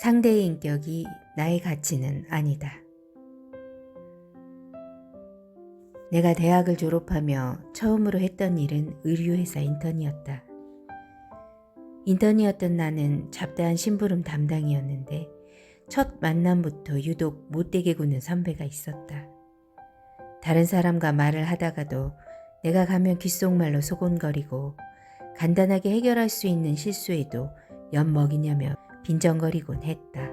상대의 인격이 나의 가치는 아니다. 내가 대학을 졸업하며 처음으로 했던 일은 의류회사 인턴이었다. 인턴이었던 나는 잡다한 심부름 담당이었는데 첫 만남부터 유독 못되게 구는 선배가 있었다. 다른 사람과 말을 하다가도 내가 가면 귓속말로 소곤거리고 간단하게 해결할 수 있는 실수에도 엿먹이냐며 빈정거리곤 했다.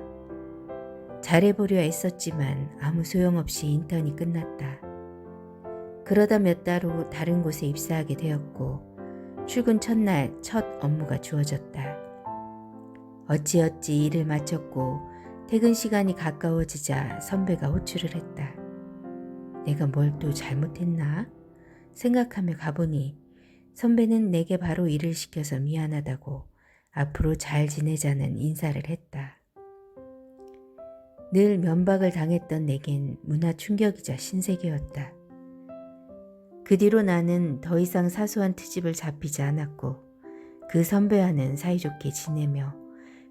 잘해보려 애썼지만 아무 소용없이 인턴이 끝났다. 그러다 몇 달 후 다른 곳에 입사하게 되었고 출근 첫날 첫 업무가 주어졌다. 어찌어찌 일을 마쳤고 퇴근 시간이 가까워지자 선배가 호출을 했다. 내가 뭘 또 잘못했나? 생각하며 가보니 선배는 내게 바로 일을 시켜서 미안하다고 앞으로 잘 지내자는 인사를 했다. 늘 면박을 당했던 내겐 문화 충격이자 신세계였다. 그 뒤로 나는 더 이상 사소한 트집을 잡히지 않았고 그 선배와는 사이좋게 지내며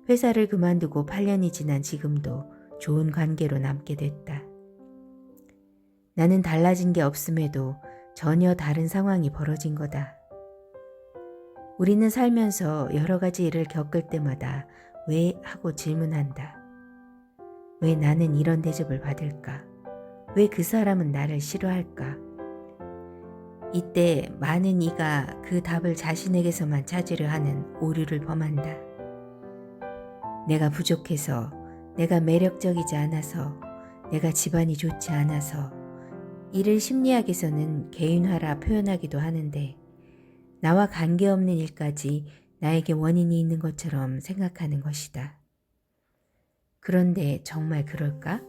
회사를 그만두고 8년이 지난 지금도 좋은 관계로 남게 됐다. 나는 달라진 게 없음에도 전혀 다른 상황이 벌어진 거다. 우리는 살면서 여러 가지 일을 겪을 때마다 왜 하고 질문한다. 왜 나는 이런 대접을 받을까? 왜 그 사람은 나를 싫어할까? 이때 많은 이가 그 답을 자신에게서만 찾으려 하는 오류를 범한다. 내가 부족해서, 내가 매력적이지 않아서, 내가 집안이 좋지 않아서, 이를 심리학에서는 개인화라 표현하기도 하는데, 나와 관계없는 일까지 나에게 원인이 있는 것처럼 생각하는 것이다. 그런데 정말 그럴까?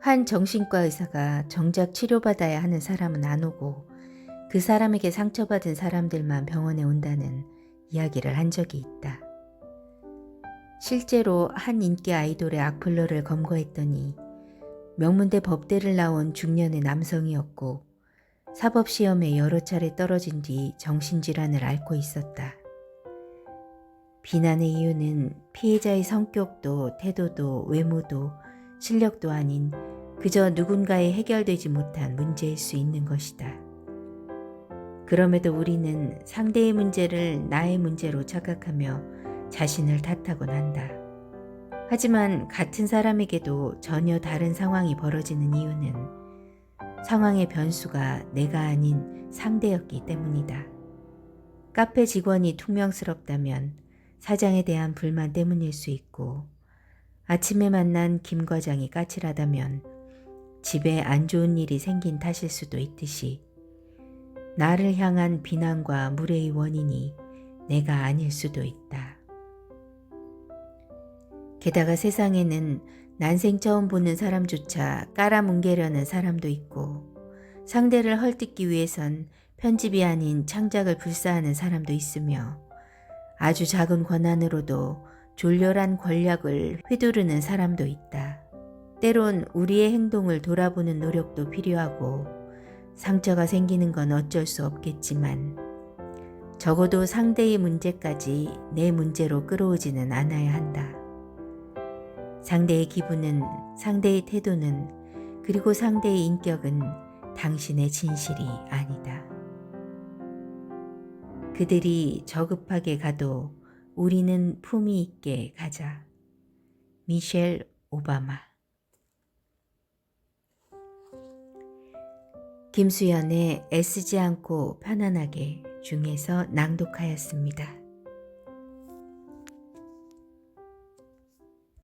한 정신과 의사가 정작 치료받아야 하는 사람은 안 오고 그 사람에게 상처받은 사람들만 병원에 온다는 이야기를 한 적이 있다. 실제로 한 인기 아이돌의 악플러를 검거했더니 명문대 법대를 나온 중년의 남성이었고 사법시험에 여러 차례 떨어진 뒤 정신질환을 앓고 있었다. 비난의 이유는 피해자의 성격도 태도도 외모도 실력도 아닌 그저 누군가의 해결되지 못한 문제일 수 있는 것이다. 그럼에도 우리는 상대의 문제를 나의 문제로 착각하며 자신을 탓하곤 한다. 하지만 같은 사람에게도 전혀 다른 상황이 벌어지는 이유는 상황의 변수가 내가 아닌 상대였기 때문이다. 카페 직원이 퉁명스럽다면 사장에 대한 불만 때문일 수 있고 아침에 만난 김 과장이 까칠하다면 집에 안 좋은 일이 생긴 탓일 수도 있듯이 나를 향한 비난과 무례의 원인이 내가 아닐 수도 있다. 게다가 세상에는 난생 처음 보는 사람조차 깔아뭉개려는 사람도 있고 상대를 헐뜯기 위해선 편집이 아닌 창작을 불사하는 사람도 있으며 아주 작은 권한으로도 졸렬한 권력을 휘두르는 사람도 있다. 때론 우리의 행동을 돌아보는 노력도 필요하고 상처가 생기는 건 어쩔 수 없겠지만 적어도 상대의 문제까지 내 문제로 끌어오지는 않아야 한다. 상대의 기분은 상대의 태도는 그리고 상대의 인격은 당신의 진실이 아니다. 그들이 저급하게 가도 우리는 품위 있게 가자. 미셸 오바마 김수연의 애쓰지 않고 편안하게 중에서 낭독하였습니다.